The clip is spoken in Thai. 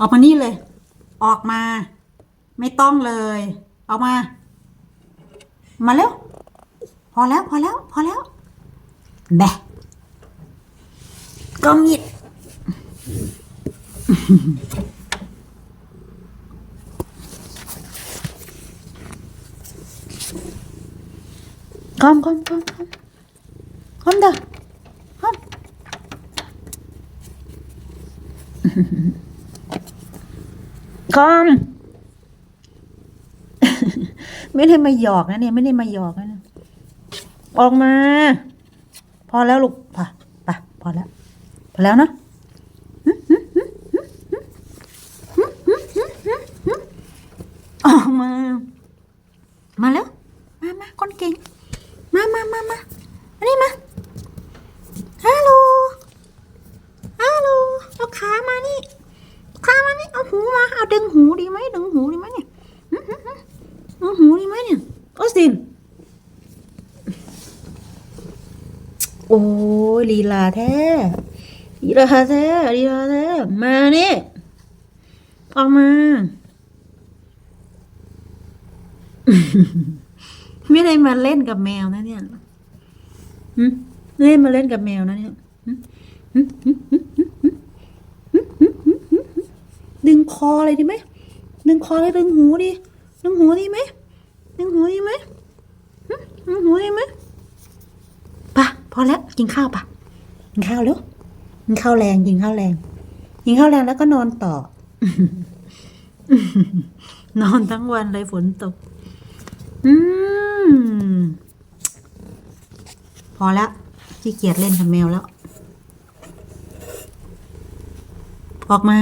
ออกมานี่เลย ออกมา ไม่ต้องเลยออกมา มาเร็วพอแล้วพอแล้ว พอแล้วแบะก็มิด Kom, kom, kom, kom. Kom da. Kom. คอม ไม่ได้มาหยอกนะเนี่ย ไม่ได้มาหยอกนะออกมา พอแล้วลูกพอไปพอแล้ว พอแล้วนะออกมา มาแล้ว มามาคนเก่ง มามามามาอันนี้มาฮัลโหลฮัลโหลเอาขามานี่ ขามานี่เอาหูมาเอาดึงหูดีไหมดึงหูดีไหมเนี่ยหึหึหึเอาหูดีไหมเนี่ยออสตินโอ้ยลีลาแท้ลีลาแท้ลีลาแท้มานี่ออกมาไม่ได้มาเล่นกับแมวนะเนี่ยหึไม่ได้มาเล่นกับแมวนะเนี่ย คอเลยดีไหมดึงคอเลยดึงหูดิดึงหูดีไหมดึงหูดีไหมหึดึงหูดีไหมปะพอแล้วกินข้าวปะกินข้าวแล้วกินข้าวแรงกินข้าวแรงกินข้าวแรงแล้วก็นอนต่อ นอนทั้งวันเลยฝนตก อืมพอแล้วขี้เกียจเล่นกับแมวแล้ว ออกมา